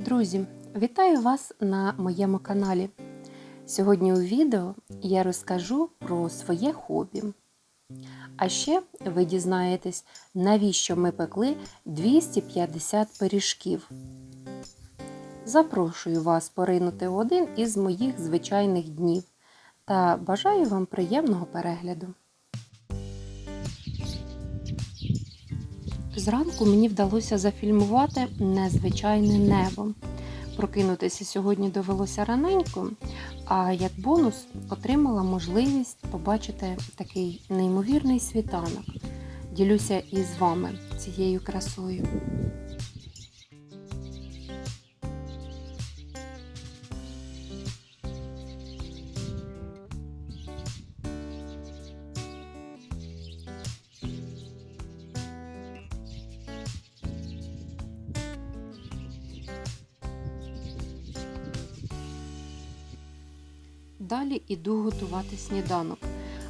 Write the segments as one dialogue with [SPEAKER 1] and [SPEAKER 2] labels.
[SPEAKER 1] Друзі, вітаю вас на моєму каналі. Сьогодні у відео я розкажу про своє хобі. А ще ви дізнаєтесь, навіщо ми пекли 250 пиріжків. Запрошую вас поринути в один із моїх звичайних днів та бажаю вам приємного перегляду. Зранку мені вдалося зафільмувати незвичайне небо. Прокинутися сьогодні довелося раненько, а як бонус отримала можливість побачити такий неймовірний світанок. Ділюся із вами цією красою. Далі іду готувати сніданок.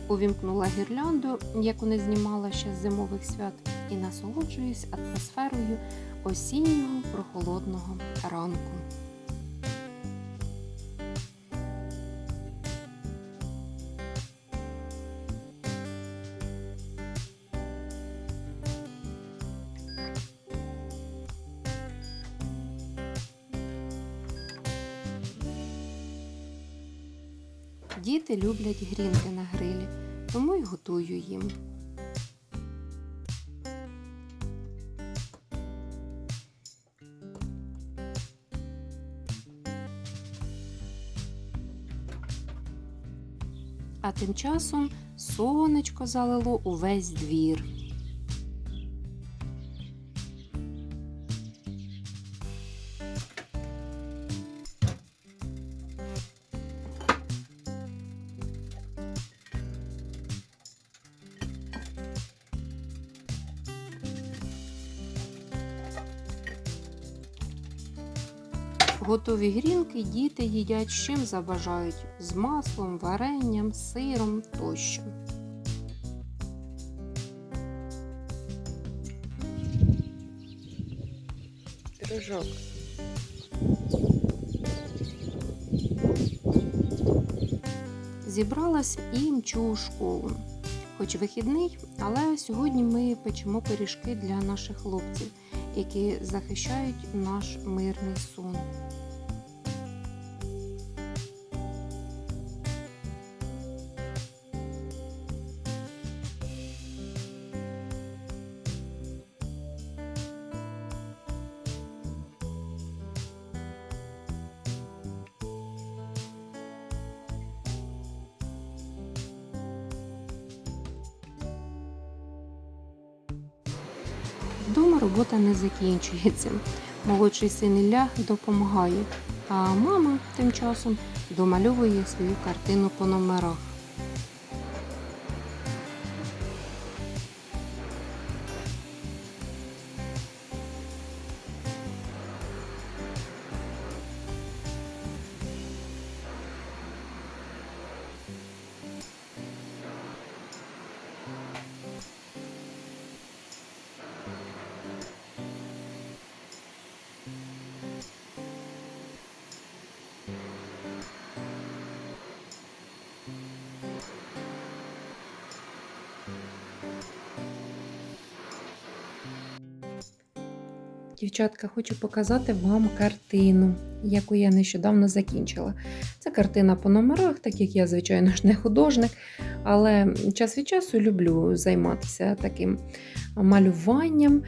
[SPEAKER 1] Увімкнула гірлянду, яку не знімала ще з зимових свят, і насолоджуюсь атмосферою осіннього прохолодного ранку. Діти люблять грінки на грилі, тому й готую їм. А тим часом сонечко залило увесь двір. Готові грінки діти їдять з чим забажають з маслом, варенням, сиром тощо. Пирожок. Зібралась і мчу у школу. Хоч вихідний, але сьогодні ми печемо пиріжки для наших хлопців, які захищають наш мирний сон. Вдома робота не закінчується. Молодший син Ілля допомагає, а мама тим часом домальовує свою картину по номерах. Дівчатка, хочу показати вам картину, яку я нещодавно закінчила. Це картина по номерах, так як я, звичайно ж, не художник, але час від часу люблю займатися таким малюванням.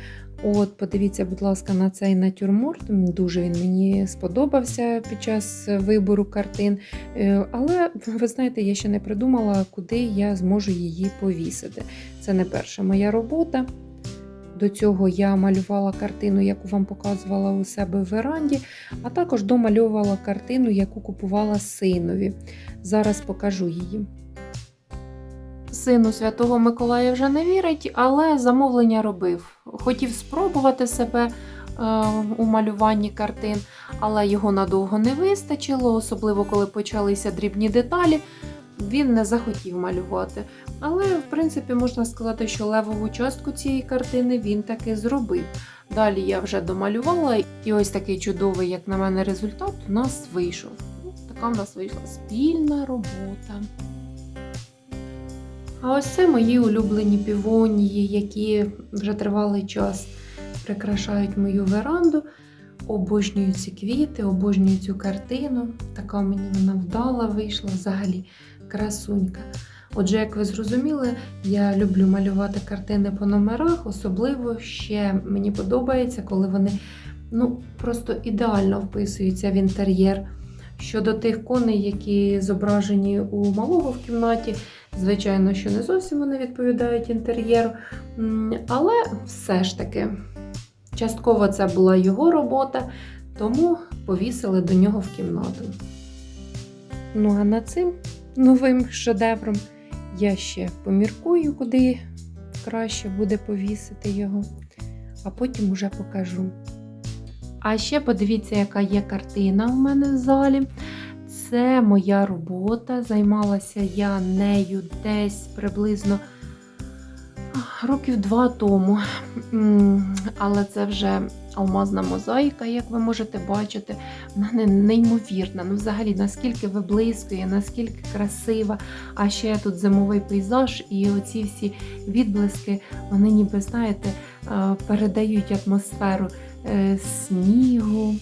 [SPEAKER 1] От, подивіться, будь ласка, на цей натюрморт. Дуже він мені сподобався під час вибору картин. Е, Але ви знаєте, я ще не придумала, куди я зможу її повісити. Це не перша моя робота. До цього я малювала картину, яку вам показувала у себе в веранді, а також домальовувала картину, яку купувала синові. Зараз покажу її. Сину Святого Миколая вже не вірить, але замовлення робив. Хотів спробувати себе е, у малюванні картин, але його надовго не вистачило, особливо коли почалися дрібні деталі. Він не захотів малювати. Але, в принципі, можна сказати, що левову частку цієї картини він таки зробив. Далі я вже домалювала, і ось такий чудовий, як на мене, результат у нас вийшов. Ну, Така в нас вийшла спільна робота. А ось це мої улюблені півонії, які вже тривалий час прикрашають мою веранду. Обожнюю ці квіти, обожнюю цю картину. Така мені вона вдала вийшла взагалі красунька. Отже, як ви зрозуміли, я люблю малювати картини по номерах, особливо ще мені подобається, коли вони ну, просто ідеально вписуються в інтер'єр. Щодо тих коней, які зображені у малого в кімнаті, звичайно, що не зовсім вони відповідають інтер'єру, але все ж таки, частково це була його робота, тому повісили до нього в кімнату. Ну а над цим новим шедевром я ще поміркую, куди краще буде повісити його, а потім уже покажу. А ще подивіться, яка є картина в мене в залі. Це моя робота. Займалася я нею десь приблизно років два тому. Але це вже алмазна мозаїка, як ви можете бачити. Вона не- неймовірна. Ну, взагалі, наскільки виблискує, наскільки красива. А ще тут зимовий пейзаж, і оці всі відблиски, вони ніби, знаєте, е, передають атмосферу е, снігу,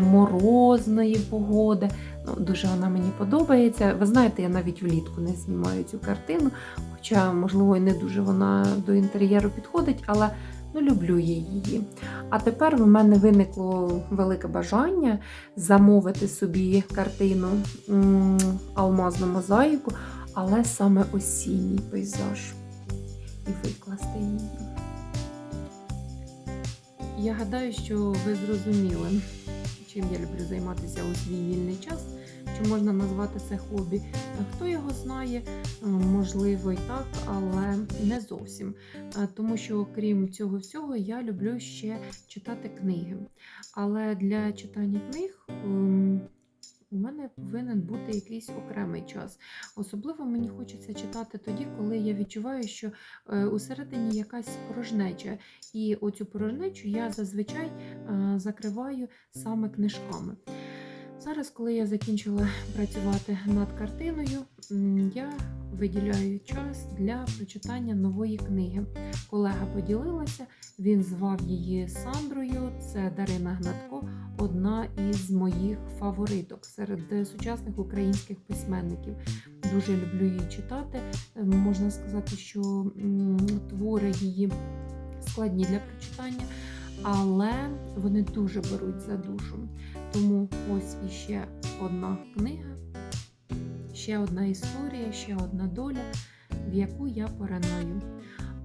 [SPEAKER 1] морозної погоди. Ну, дуже вона мені подобається. Ви знаєте, я навіть влітку не знімаю цю картину, хоча, можливо, і не дуже вона до інтер'єру підходить, але ну, люблю я її. А тепер в мене виникло велике бажання замовити собі картину алмазну мозаїку, але саме осінній пейзаж і викласти її. Я гадаю, що ви зрозуміли, чим я люблю займатися у свій вільний час. Чи можна назвати це хобі? Хто його знає, е, можливо і так, але не зовсім. Е, Тому що, крім цього всього, я люблю ще читати книги. Але для читання книг ем, у мене повинен бути якийсь окремий час. Особливо мені хочеться читати тоді, коли я відчуваю, що е, усередині якась порожнеча. І оцю порожнечу я зазвичай е, закриваю саме книжками. Зараз, коли я закінчила працювати над картиною, я виділяю час для прочитання нової книги. Колега поділилася, він звав її Сандрою. Це Дарина Гнатко, одна із моїх фавориток серед сучасних українських письменників. Дуже люблю її читати. Е, Можна сказати, що твори її складні для прочитання, але вони дуже беруть за душу. Тому ось іще одна книга, ще одна історія, ще одна доля, в яку я поринаю.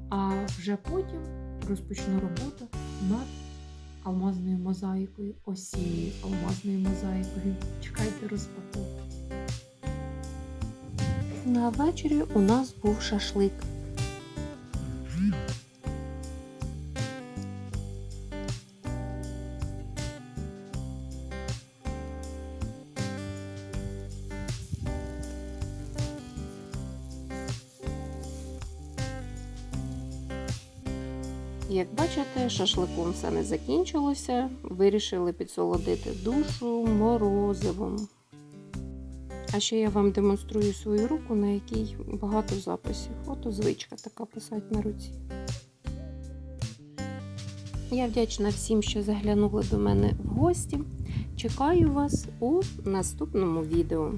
[SPEAKER 1] А вже потім розпочну роботу над алмазною мозаїкою, осінньою алмазною мозаїкою. Чекайте розпаковки.
[SPEAKER 2] На вечері у нас був шашлик. Як бачите, шашликом все не закінчилося. Вирішили підсолодити душу морозивом. А ще я вам демонструю свою руку, на якій багато записів. Ото звичка така писати на руці. Я вдячна всім, що заглянули до мене в гості. Чекаю вас у наступному відео.